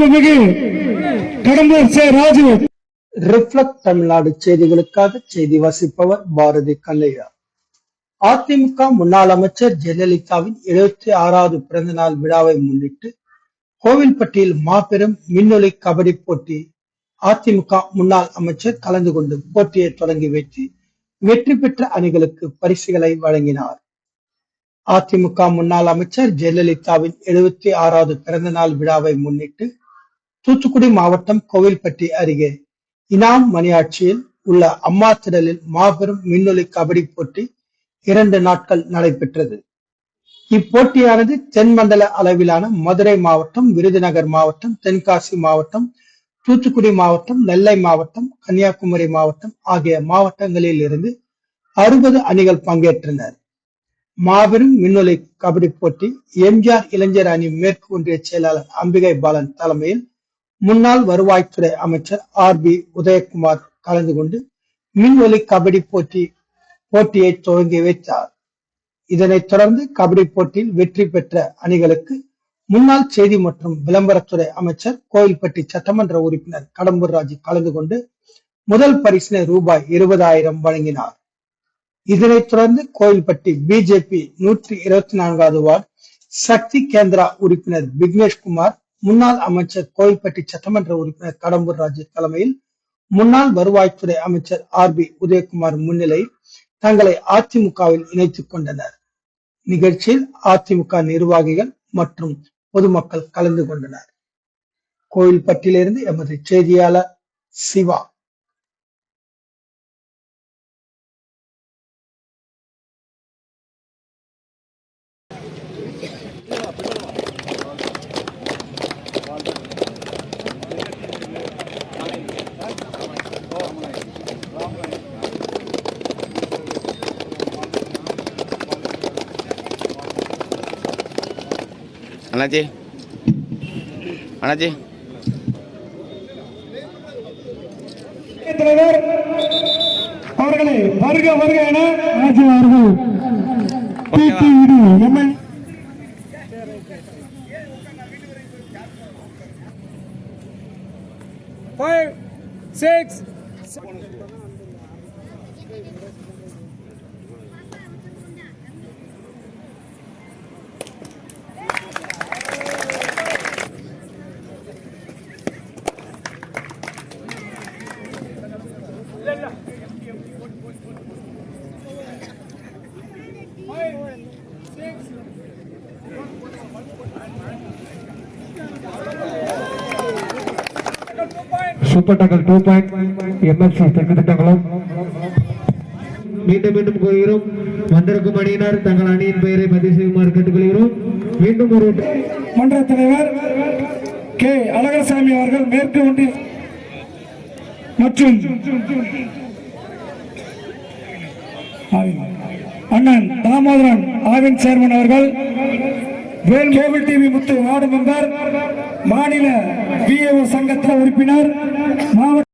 மாண்புமிகு கடம்பூர் சே ராஜு. ரிஃப்ளக்ட் தமிழ்நாடு செய்திகளுக்காக செய்தி வாசிப்பவர் பாரதி கல்லையா. அதிமுக முன்னாள் அமைச்சர் ஜெயலலிதாவின் எழுபத்தி ஆறாவது பிறந்த நாள் விழாவை முன்னிட்டு கோவில்பட்டியில் மாபெரும் மின்னொலி கபடி போட்டி அதிமுக முன்னாள் அமைச்சர் கலந்து கொண்டு போட்டியை தொடங்கி வைத்து வெற்றி பெற்ற அணிகளுக்கு பரிசுகளை வழங்கினார். அதிமுக முன்னாள் அமைச்சர் ஜெயலலிதாவின் எழுபத்தி ஆறாவது பிறந்த நாள் விழாவை முன்னிட்டு தூத்துக்குடி மாவட்டம் கோவில்பட்டி அருகே இனாம் மணியாட்சியில் உள்ள அம்மா திடலில் மாபெரும் மின்னொலி கபடி போட்டி இரண்டு நாட்கள் நடைபெற்றது. இப்போட்டியானது தென்மண்டல அளவிலான மதுரை மாவட்டம் விருதுநகர் மாவட்டம் தென்காசி மாவட்டம் தூத்துக்குடி மாவட்டம் நெல்லை மாவட்டம் கன்னியாகுமரி மாவட்டம் ஆகிய மாவட்டங்களில் இருந்து அறுபது அணிகள் பங்கேற்றனர். மாபெரும் மின்னொலி கபடி போட்டி எம்ஜிஆர் இளைஞர் அணி மேற்கு ஒன்றிய செயலாளர் அம்பிகை பாலன் தலைமையில் முன்னாள் வருவாய்த்துறை அமைச்சர் ஆர் பி உதயகுமார் கலந்து கொண்டு மின்வெளி கபடி போட்டி போட்டியை துவங்கி வைத்தார். இதனைத் தொடர்ந்து கபடி போட்டியில் வெற்றி பெற்ற அணிகளுக்கு முன்னாள் செய்தி மற்றும் விளம்பரத்துறை அமைச்சர் கோயில்பட்டி சட்டமன்ற உறுப்பினர் கடம்பூர் ராஜு கலந்து கொண்டு முதல் பரிசினை ரூபாய் இருபதாயிரம் வழங்கினார். இதனைத் தொடர்ந்து கோயில்பட்டி பிஜேபி நூற்றி இருபத்தி நான்காவது வார்டு சக்தி கேந்திரா உறுப்பினர் விக்னேஷ்குமார் முன்னாள் அமைச்சர் கோயில்பட்டி சட்டமன்ற உறுப்பினர் கடம்பூர் ராஜு தலைமையில் முன்னாள் வருவாய்த்துறை அமைச்சர் ஆர் பி உதயகுமார் முன்னிலையில் தங்களை அதிமுகவில் இணைத்துக் கொண்டனர். நிகழ்ச்சியில் அதிமுக நிர்வாகிகள் மற்றும் பொதுமக்கள் கலந்து கொண்டனர். கோயில்பட்டியிலிருந்து எமது செய்தியாளர் சிவா. அண்ணாச்சி. அண்ணாச்சி. தலைவர் அவர்களை வருக வருக என டிடிவிடி எம்எல் five, six, சூப்பர் டக்கல் டூ பாயிண்ட் எம்எல்சி தெற்கு திட்டங்களும் மீண்டும் மீண்டும் கூறுகிறோம். வந்திருக்கும் அணியினர் தங்கள் அணியின் பெயரை பதிவு செய்யுமாறு கேட்டுக்கொள்கிறோம். மீண்டும் ஒரு மன்ற தலைவர் கே அழகர்சாமி அவர்கள் மேற்கு ஒன்றிய மற்றும் அண்ணன் தாமோதரன் ஆவின் சேர்மன் அவர்கள் Vel cable TV Muthu ward member மாநில பிஏஓ சங்கத்தில் உறுப்பினர் மாவட்ட